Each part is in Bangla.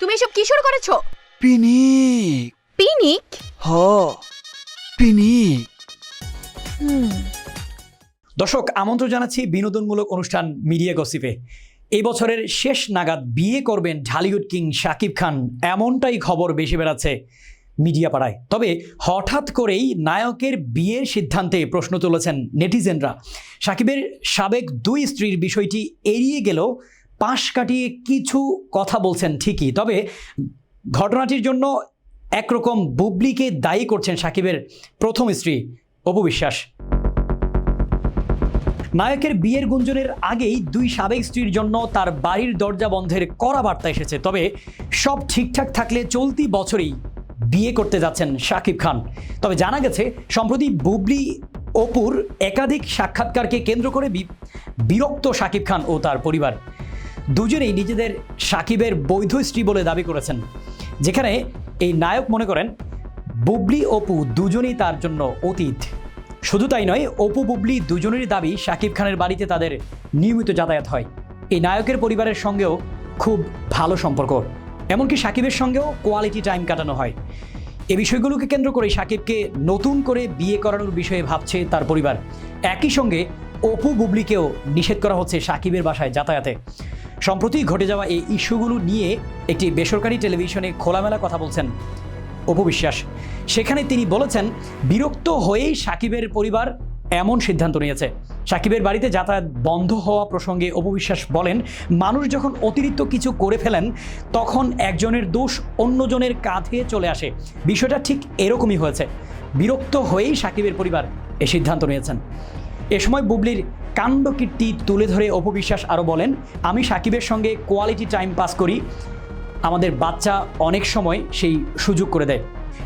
তুমি এসব কি শুরু করেছ? পিনিক। পিনিক? হ। পিনিক। দর্শক আমন্ত্রণ জানাচ্ছি বিনোদনমূলক অনুষ্ঠান মিডিয়া গসিপে। এই বছরের শেষ নাগাদ বিয়ে করবেন ঢালিউড কিং শাকিব খান এমনটাই খবর বেশি বেড়াচ্ছে মিডিয়া পাড়ায় তবে হঠাৎ করেই নায়কের বিয়ের সিদ্ধান্তে প্রশ্ন তুলেছেন নেটিজেনরা। সাকিবের সাবেক দুই স্ত্রীর বিষয়টি এড়িয়ে গেলেও পাশ কাটিয়ে কিছু কথা বলছেন ঠিকই, তবে ঘটনাটির জন্য একরকম বুবলিকে দায়ী করছেন সাকিবের প্রথম স্ত্রী অপু বিশ্বাস। নায়কের বিয়ের গুঞ্জনের আগেই দুই সাবেক স্ত্রীর জন্য তার বাড়ির দরজা বন্ধের কড়া বার্তা এসেছে, তবে সব ঠিকঠাক থাকলে চলতি বছরেই বিয়ে করতে যাচ্ছেন শাকিব খান। তবে জানা গেছে, সম্প্রতি বুবলি অপুর একাধিক সাক্ষাৎকারকে কেন্দ্র করে বিরক্ত শাকিব খান ও তার পরিবার। দুজনেই নিজেদের সাকিবের বৈধ স্ত্রী বলে দাবি করেছেন। যেখানে এই নায়ক মনে করেন, বুবলি, অপু দুজনেই তার জন্য অতীত। শুধু তাই নয়, অপু, বুবলি দুজনেরই দাবি শাকিব খানের বাড়িতে তাদের নিয়মিত যাতায়াত হয়। এই নায়কের পরিবারের সঙ্গেও খুব ভালো সম্পর্ক। এমনকি সাকিবের সঙ্গেও কোয়ালিটি টাইম কাটানো হয়। এ বিষয়গুলোকে কেন্দ্র করে সাকিবকে নতুন করে বিয়ে করানোর বিষয়ে ভাবছে তার পরিবার। একই সঙ্গে অপু, বুবলিকেও নিষেধ করা হচ্ছে সাকিবের বাসায় যাতায়াতে। সম্প্রতি ঘটে যাওয়া এই ইস্যুগুলো নিয়ে একটি বেসরকারি টেলিভিশনে খোলামেলা কথা বলছেন অপু বিশ্বাস। সেখানে তিনি বলেছেন, বিরক্ত হয়েই সাকিবের পরিবার এমন সিদ্ধান্ত নিয়েছে। সাকিবের বাড়িতে যাতায়াত বন্ধ হওয়া প্রসঙ্গে অপু বিশ্বাস বলেন, মানুষ যখন অতিরিক্ত কিছু করে ফেলেন, তখন একজনের দোষ অন্যজনের কাঁধে চলে আসে। বিষয়টা ঠিক এরকমই হয়েছে। বিরক্ত হয়েই সাকিবের পরিবার এ সিদ্ধান্ত নিয়েছেন। এ সময় বুবলির কাণ্ডকীর্তি তুলে ধরে অপবিশ্বাস আরও বলেন, আমি সাকিবের সঙ্গে কোয়ালিটি টাইম পাস করি। আমাদের বাচ্চা অনেক সময় সেই সুযোগ করে দেয়।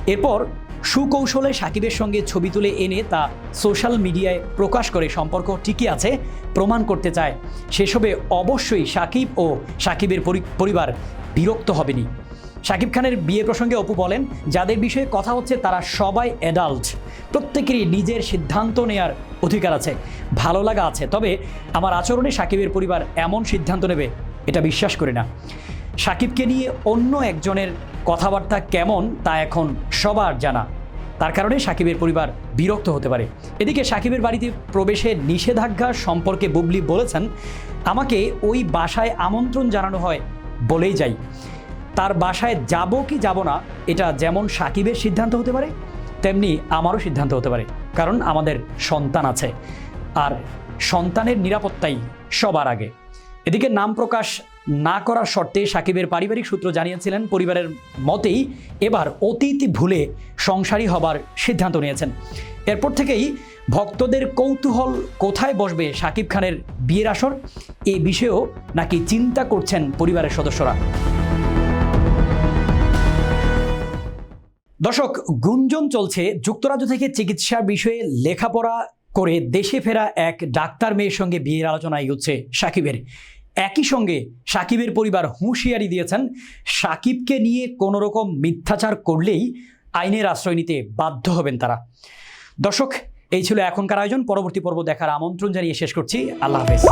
এরপর সুকৌশলে সাকিবের সঙ্গে ছবি তুলে এনে তা সোশ্যাল মিডিয়ায় প্রকাশ করে। সম্পর্ক ঠিকই আছে, প্রমাণ করতে চায়। সেসবে অবশ্যই সাকিব ও সাকিবের পরি- পরিবার বিরক্ত হবেনি সাকিব খানের বিয়ে প্রসঙ্গে অপু বলেন, যাদের বিষয়ে কথা হচ্ছে তারা সবাই অ্যাডাল্ট প্রত্যেকেরই নিজের সিদ্ধান্ত নেয়ার অধিকার আছে, ভালো লাগা আছে। তবে আমার আচরণে সাকিবের পরিবার এমন সিদ্ধান্ত নেবে, এটা বিশ্বাস করি না। সাকিবকে নিয়ে অন্য একজনের কথাবার্তা কেমন, তা এখন সবার জানা। তার কারণে সাকিবের পরিবার বিরক্ত হতে পারে। এদিকে সাকিবের বাড়িতে প্রবেশের নিষেধাজ্ঞা সম্পর্কে বুবলি বলেছেন, আমাকে ওই বাসায় আমন্ত্রণ জানানো হয় বলেই যাই। তার বাসায় যাব কি যাব না, এটা যেমন সাকিবের সিদ্ধান্ত হতে পারে তেমনি আমারও সিদ্ধান্ত হতে পারে, কারণ আমাদের সন্তান আছে। আর সন্তানের নিরাপত্তাই সবার আগে। এদিকে নাম প্রকাশ না করার শর্তে সাকিবের পারিবারিক সূত্র জানিয়েছিলেন, পরিবারের মতেই এবার অতীত ভুলে সংসারী হবার সিদ্ধান্ত নিয়েছেন। এরপর থেকেই ভক্তদের কৌতূহল কোথায় বসবে সাকিব খানের বিয়ের আসর? এ বিষয়েও নাকি চিন্তা করছেন পরিবারের সদস্যরা। দর্শক, গুঞ্জন চলছে। যুক্তরাজ্য থেকে চিকিৎসার বিষয়ে লেখাপড়া করে দেশে ফেরা এক ডাক্তার মেয়ের সঙ্গে বিয়ের আলোচনায় হচ্ছে সাকিবের। একই সঙ্গে সাকিবের পরিবার হুঁশিয়ারি দিয়েছেন, সাকিবকে নিয়ে কোনো রকম মিথ্যাচার করলেই আইনের আশ্রয় নিতে বাধ্য হবেন তারা। দর্শক, এই ছিল এখনকার আয়োজন। পরবর্তী পর্ব দেখার আমন্ত্রণ জানিয়ে শেষ করছি। আল্লাহ হাফেজ।